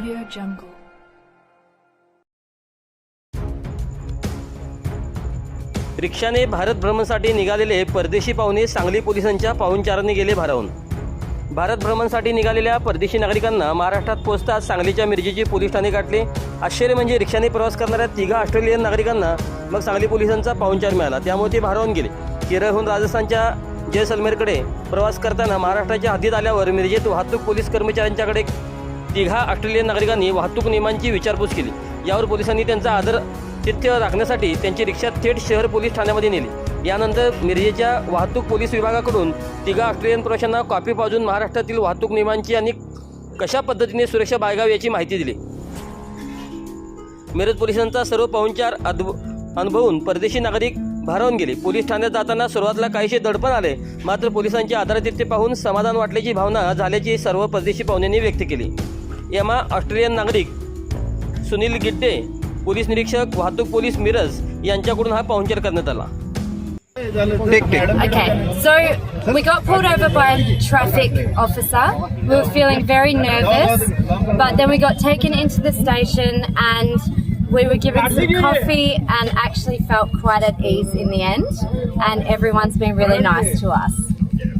Audio Jungle. रिक्षाने Bharat भ्रमणसाठी निघालेले परदेशी पाहुणे सांगली पोलिसांच्या पाहुणचाराने गेले भारावून. भारत भ्रमणसाठी निघालेल्या परदेशी नागरिकांना महाराष्ट्रात पोहोचताच सांगलीच्या मिरजेची पोलीस ठाणे गाठले. आश्चर्य म्हणजे रिक्षाने प्रवास करणाऱ्या तिघा ऑस्ट्रेलियन नागरिकांना मग सांगली पोलिसांचा पाहुणचार मिळाला. त्यामुळे ते भारावून गेले. केरळहून राजस्थानच्या जयसलमेरकडे प्रवास करताना महाराष्ट्राच्या हद्दीत आल्यावर मिरजेत वाहतूक पोलीस कर्मचाऱ्यांच्याकडे तिघा ऑस्ट्रेलियन नागरिकांनी वाहतूक नियमांची विचारपूस केली. यावर पोलिसांनी त्यांचा आदर तिथ्य राखण्यासाठी त्यांची रिक्षा थेट शहर पोलीस ठाण्यामध्ये नेली. यानंतर मिरजेच्या वाहतूक पोलीस विभागाकडून तिघा ऑस्ट्रेलियन प्रवाशांना कॉपी पाजून महाराष्ट्रातील वाहतूक नियमांची आणि कशा पद्धतीने सुरक्षा बाळगावी याची माहिती दिली. मिरज पोलिसांचा सर्व पाहुणचार अद्भु अनुभवून परदेशी नागरिक भारावून गेले. पोलीस ठाण्यात जाताना सुरुवातीला काहीसे दडपण आले. मात्र पोलिसांची आदरातिथ्य पाहून समाधान वाटल्याची भावना झाल्याची सर्व परदेशी पाहुण्यांनी व्यक्त केली. यामा ऑस्ट्रेलियन नागरिक सुनील गिड्डे पोलीस निरीक्षक वाहतूक पोलीस मिरज यांच्याकडून हा पाहुणचार करण्यात आला Okay, so we got pulled over by a traffic officer. We were feeling very nervous, but then we got taken into the station and we were given some coffee and actually felt quite at ease in the end. And everyone's been really nice to us.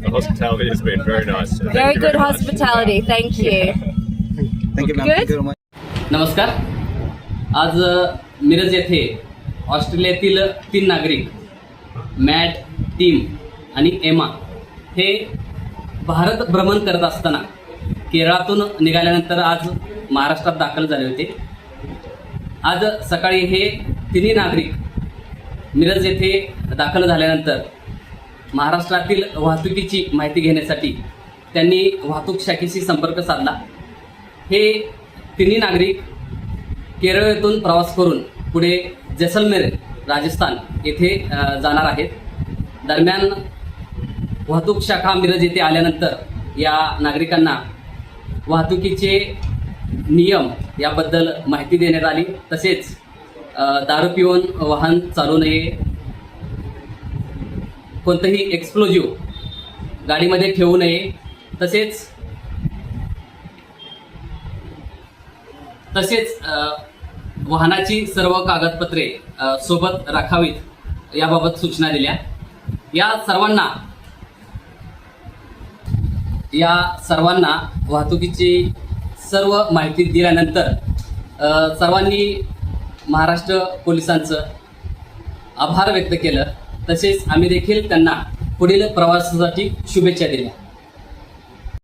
The hospitality has been very nice. Thank Very you good much. hospitality, thank you. Thank you, ma'am. Good. Thank you very much. नमस्कार आज अ, मिरज येथे ऑस्ट्रेलियातील तीन नागरिक mat team आणि Emma हे भारत भ्रमण करत असताना केरळातून निघाल्यानंतर आज महाराष्ट्रात दाखल झाले होते आज सकाळी हे तिन्ही नागरिक मिरज येथे दाखल झाल्यानंतर महाराष्ट्रातील वाहतुकीची माहिती घेण्यासाठी त्यांनी वाहतूक शाखेशी संपर्क साधला हे तिन्ही नागरिक केरळ येथून प्रवास करून पुढे जैसलमेर राजस्थान येथे जाणार आहेत. दरम्यान वाहतूक शाखा मिरज येथे आल्यानंतर या नागरिकांना वाहतुकीचे नियम याबद्दल माहिती देण्यात आली. तसेच दारू पिऊन वाहन चालू नये. कोणतंही एक्सप्लोजिव्ह गाडीमध्ये ठेवू नये. तसेच तसेच वाहनाची सर्व कागदपत्रे सोबत राखावीत याबाबत सूचना दिल्या. या सर्वांना या सर्वांना वाहतुकीची सर्व माहिती दिल्यानंतर सर्वांनी महाराष्ट्र पोलिसांचं आभार व्यक्त केलं. तसेच आम्ही देखील त्यांना पुढील प्रवासासाठी शुभेच्छा दिल्या.